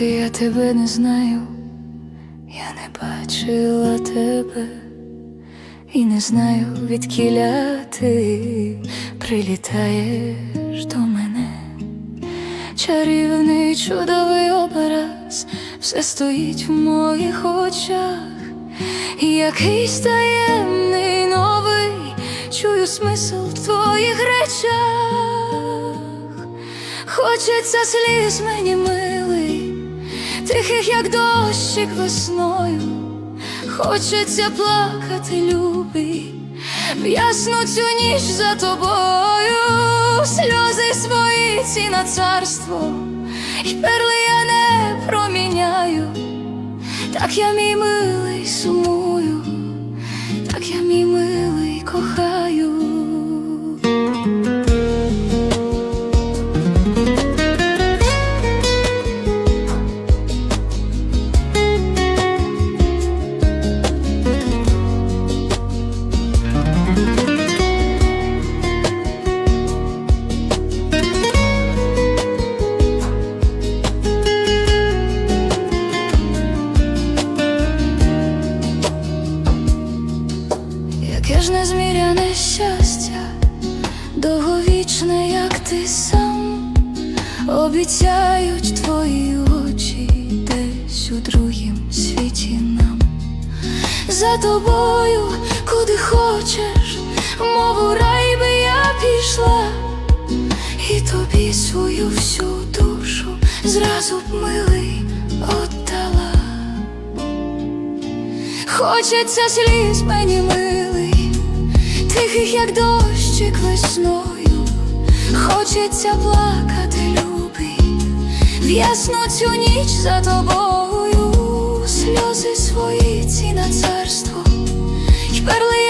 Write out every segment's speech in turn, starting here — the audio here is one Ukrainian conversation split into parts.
ти, я тебе не знаю, я не бачила тебе і не знаю, відкіля ти прилітаєш до мене. Чарівний чудовий образ, все стоїть в моїх очах, якийсь таємний новий, чую смисл в твоїх речах. Хочеться сліз мені милий, тихих, як дощик весною. Хочеться плакати, любий, в ясну цю ніч за тобою, сльози свої ці на царство, і перли я не проміняю, так я мій милий сумую, так я мій милий За тобою, куди хочеш, мов у рай би я пішла, і тобі свою всю душу зразу б милий отдала. Хочеться сліз мені милий, тихих, як дощик весною, хочеться плакати, любий, в ясну цю ніч за тобою, сльози свої ці на царство, й перли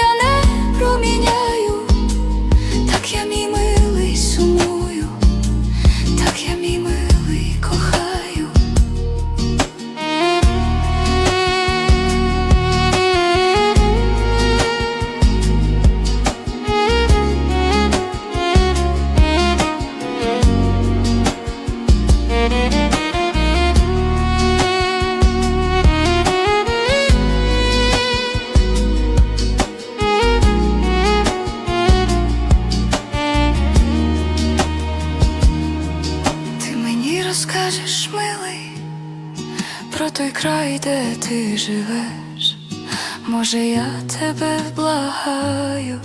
де ти живеш. Може, я тебе вблагаю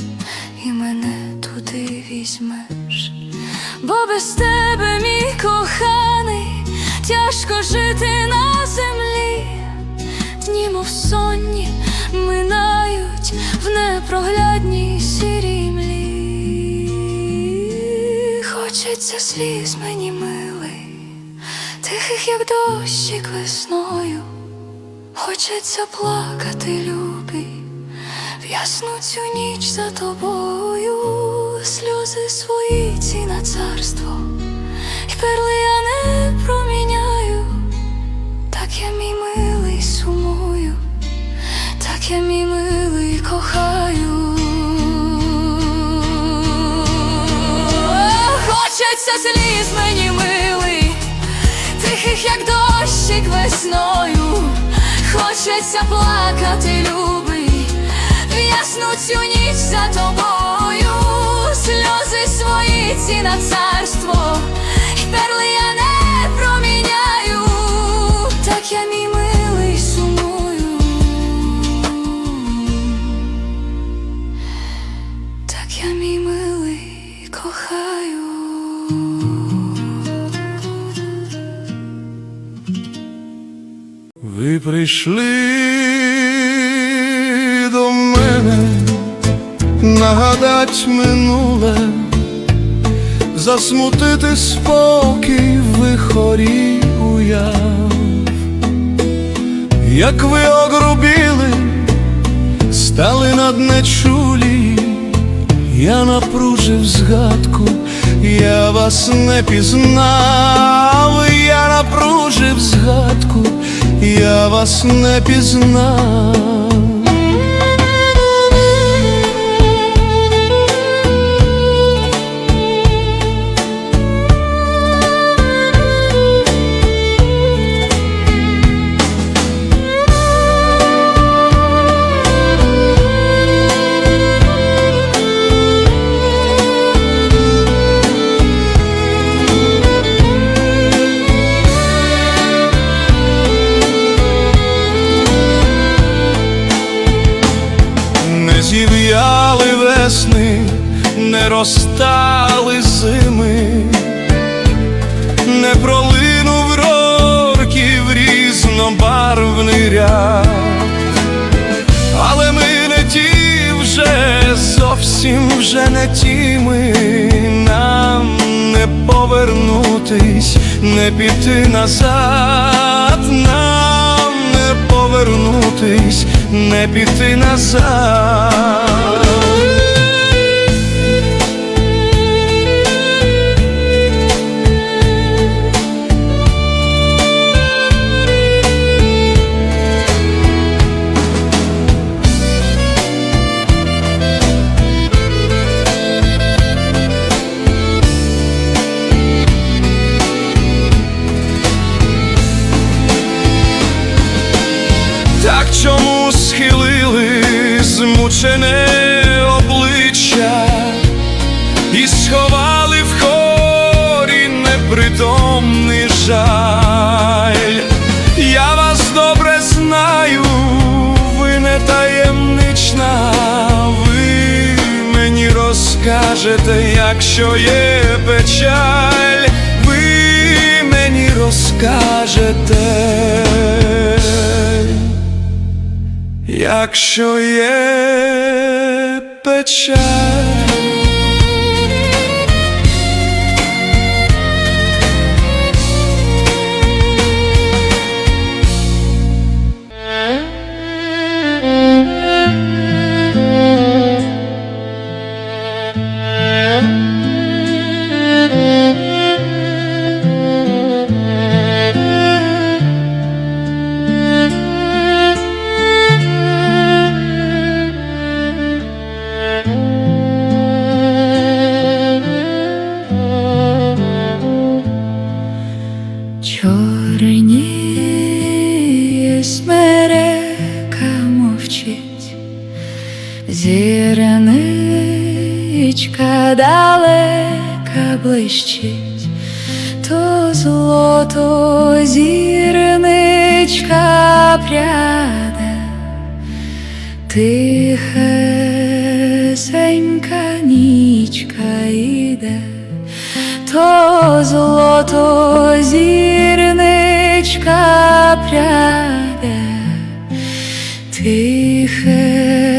і мене туди візьмеш. Бо без тебе, мій коханий, тяжко жити на землі. Дні, мов сонні, минають в непроглядній сірій млі. Хочеться сліз мені милий, тихих, як дощик весною. Хочеться плакати, любий, в ясну цю ніч за тобою, сльози свої ці на царство, і перли я не проміняю, так я мій милий сумую, так я мій милий кохаю. Хочеться сліз мені милий, тихих, як дощик весною, хочеться плакати, любий, ясну цю ніч за тобою, сльози свої ці на царство, перли я не проміняю, так я мій Прийшли до мене. Нагадать минуле, засмутити спокій вихорі уяв, як ви огрубіли, стали наднечулі, я напружив згадку, я вас не пізнав, я напружив згадку, я вас не пізнав. Зовсім вже не ті ми, нам не повернутись, не піти назад, нам не повернутись, не піти назад. shine. Пряде, тихесенька нічка йде то злото зірничка пряде, тихесенька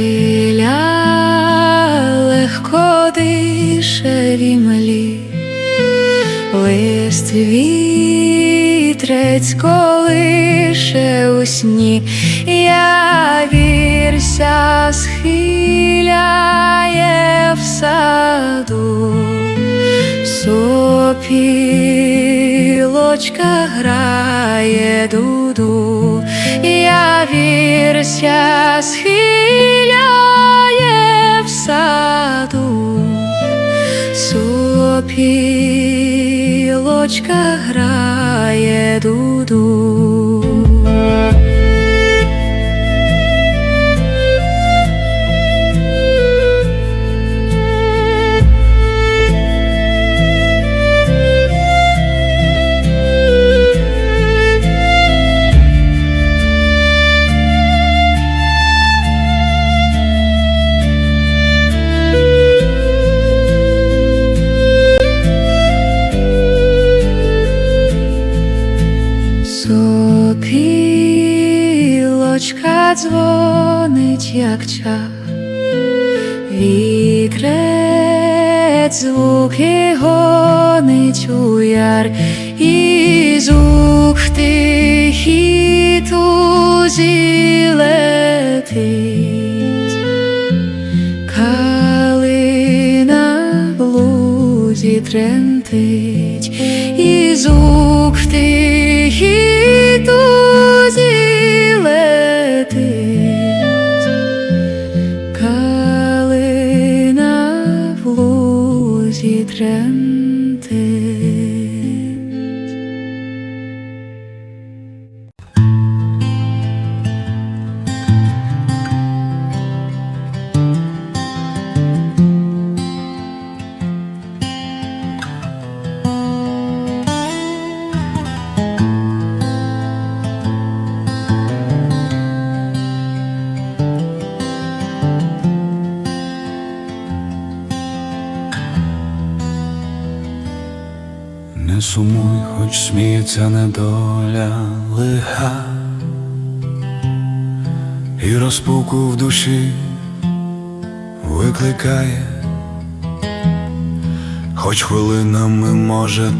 Хвиля легко дише в імлі, лист вітрець колише у сні, я вірся схиляє в саду, сопілочка грає дуду, я вірся схиляє в саду, сопілочка грає дуду. тремтить, і звук тихий туді летить, калина в лузі тремтить.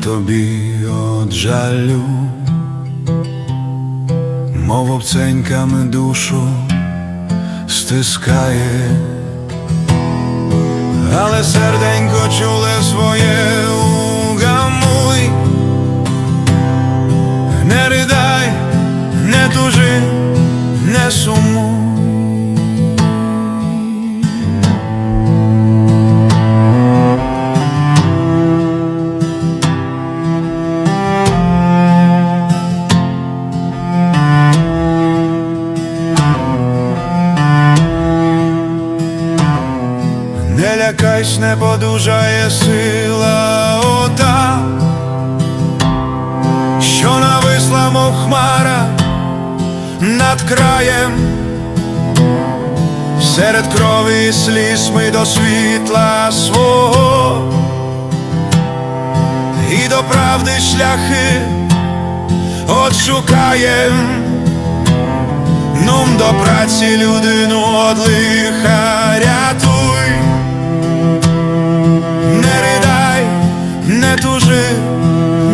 Тобі от жалю, мов обценьками душу стискає, але серденько чуле своє угамуй. Не ридай, не тужи, не сумуй. Не подужає сила ота що нависла, мов хмара над краєм, серед крові і сліз ми до світла свого і до правди шляхи отшукаєм, нум до праці людину од лиха рятуй, тужи,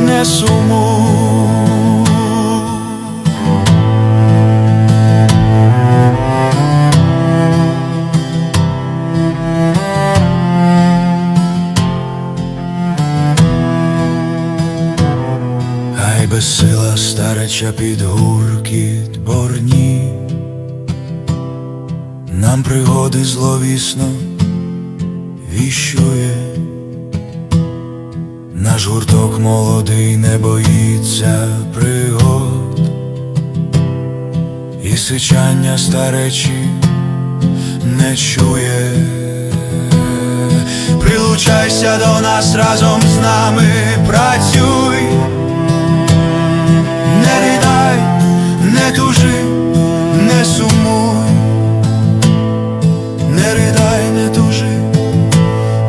не сумуй. Ай безсила стареча під гуркіт борні, нам пригоди зловісно віщує, наш гурток молодий не боїться пригод, і сичання старечі не чує. Прилучайся до нас разом з нами, працюй. Не ридай, не тужи, не сумуй, не ридай, не тужи,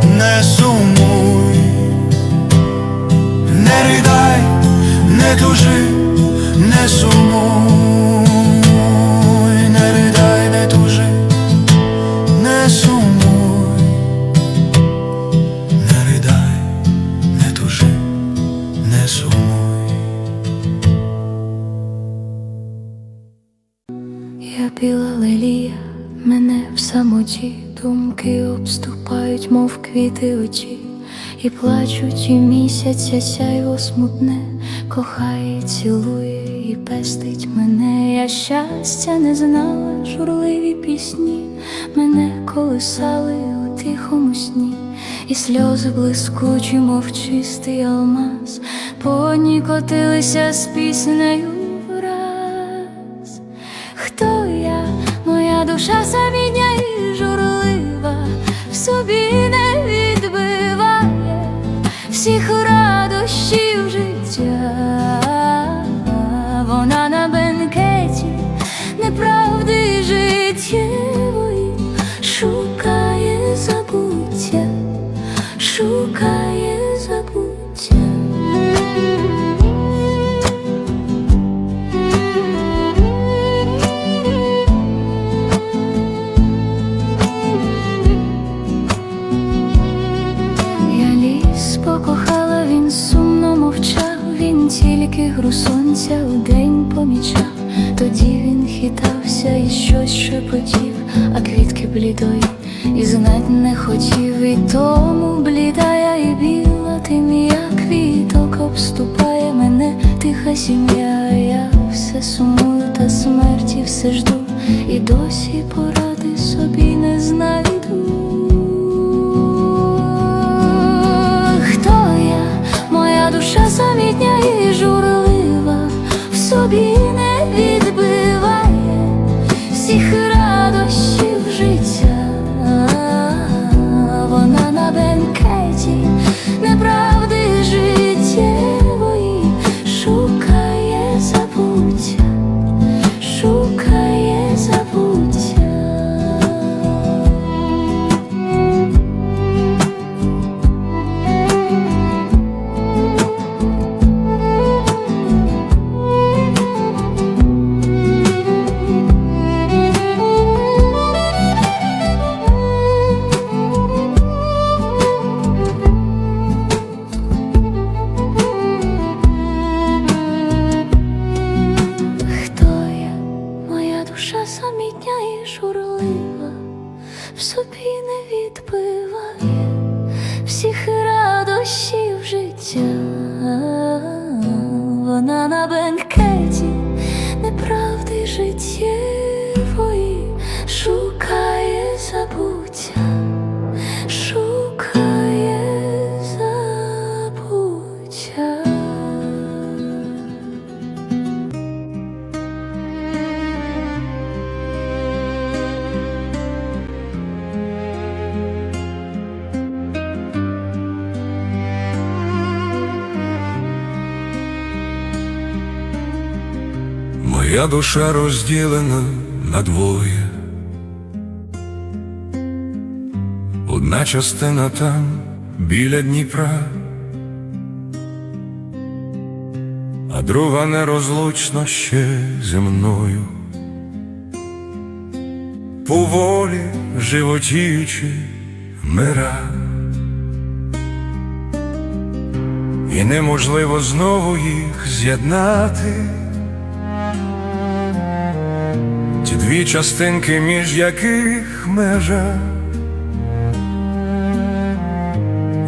не сумуй, не ридай, не тужи, не сумуй, не ридай, не тужи, не сумуй, не ридай, не тужи, не сумуй. Я біла лелія, мене в самоті, думки обступають, мов квіти очі, і плачуть, і місяця сяйво смутне, кохає, цілує і пестить мене. Я щастя не знала, журливі пісні, мене колисали у тихому сні, і сльози блискучі, мов чистий алмаз, по одній котилися з піснею сонця у день помічав. Тоді він хитався і щось шепотів, а квітки блідої і знать не хотів, і тому Душа розділена на двоє. Одна частина там, біля Дніпра, а друга нерозлучно ще зі мною. Поволі животіючи мира. І неможливо знову їх з'єднати. Дві частинки, між яких межа,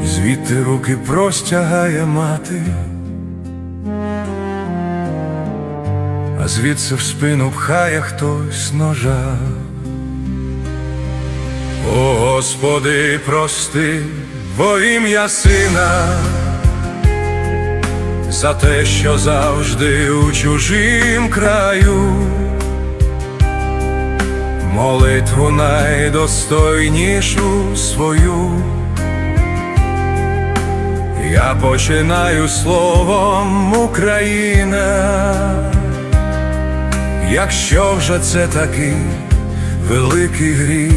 звідти руки простягає мати, а звідси в спину пхає хтось ножа. О Господи, прости, во ім'я сина, за те, що завжди у чужим краю молитву найдостойнішу свою. Я починаю словом Україна, якщо вже це такий великий гріх,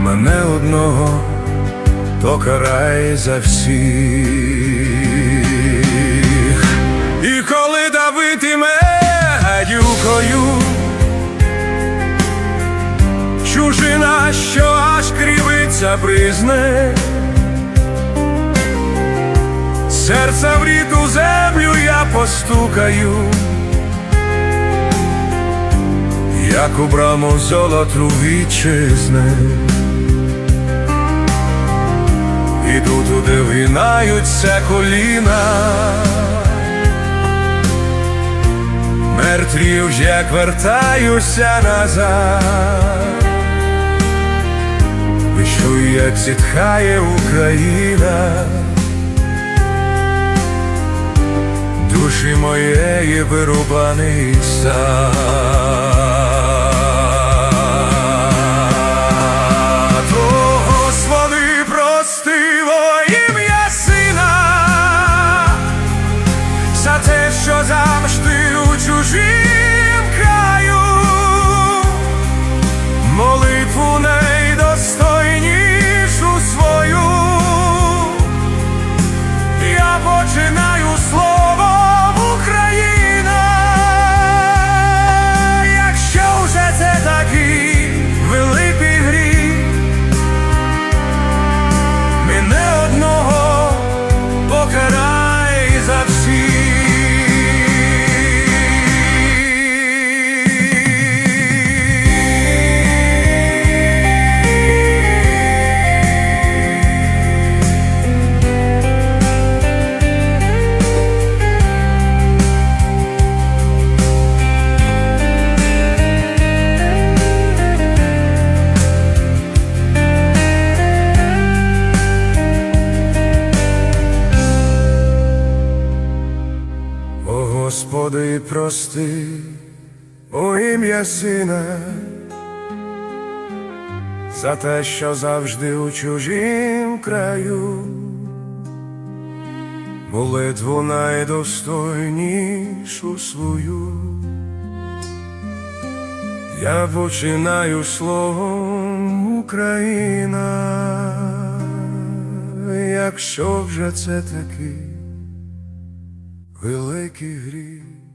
мене одного то карай за всіх. І коли давитиме гадюкою, чужина, що аж крівиться бризне, серце в рідну землю я постукаю, як у браму золоту вітчизни. Іду туди, вгинаються коліна, мертві вже як вертаюся назад, Вичую, як зітхає Україна, душі моєї вирубаний сад. Ім'я сина, за те, що завжди у чужім краю, молитву найдостойнішу свою. Я починаю словом Україна, якщо вже це такий великий гріх.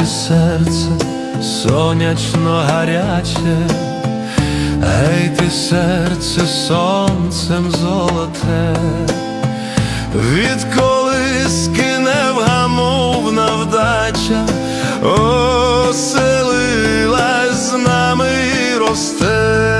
Ти серце сонячно гаряче гей ти серце сонцем золоте, від колиски невгамовна вдача, оселилась з нами і росте.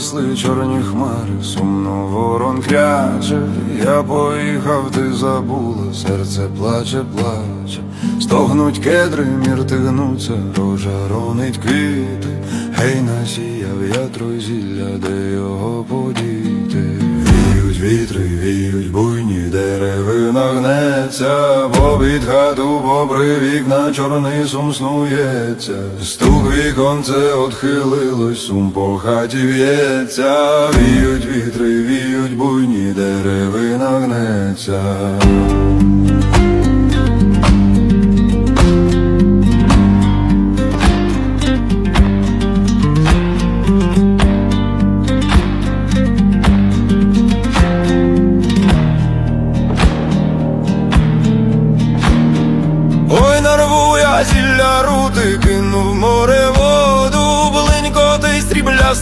Ой, чорні хмари, сумно ворон кряче, я поїхав, ти забула, серце плаче, плаче, стогнуть кедри, мір тигнуться, рожа ронить квіти, гей, насіяв я трозілля, де його подіти. Віють вітри, деревина гнеться, попід хату, попри вікна, чорний сум снується, стук віконце отхилилось, сум по хаті в'ється, віють вітри, віють буйні, деревина гнеться.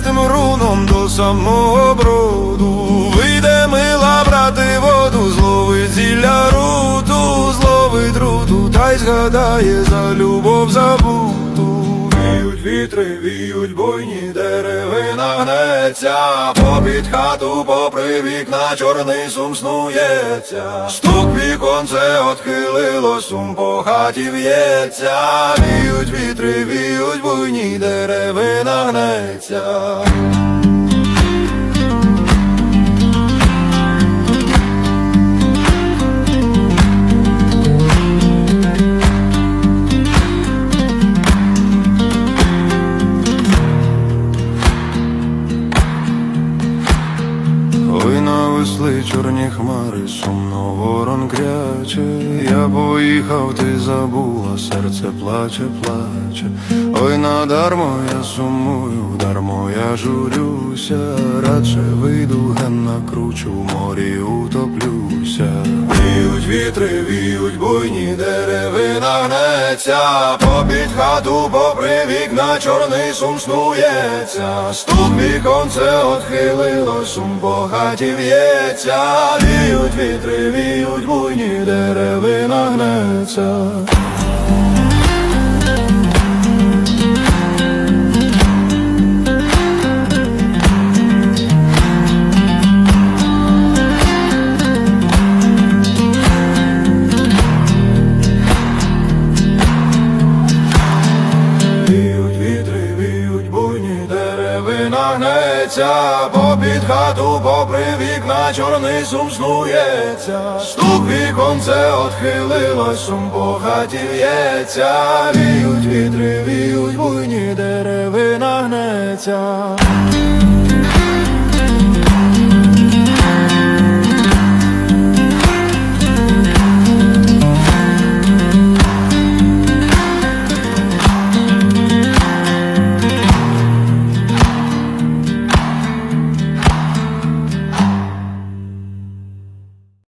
Стріблястим руном до самого броду. Вийде мила брати воду, зловить зілля руту, зловить руту, та й згадає за любов забуту. Віють вітри, віють буйні, деревина гнеться, попід хату, попри вікна, чорний сум снується. Стук віконце отхилило, сум по хаті в'ється. Віють вітри, віють буйні, деревина гнеться. Серце плаче, плаче, ой, надармо я сумую, дармо я журюся, радше вийду, ген накручу, в морі утоплюся. Віють вітри, віють буйні деревина гнеться, попід хату, попри вікна, чорний сум снується, стук віконце отхилило, сум по хаті віють вітри, віють буйні деревина гнеться. Чорний сум снується, стук віконце отхилилось, сум богатів'ється, віють вітри, віють буйні деревина гнеться.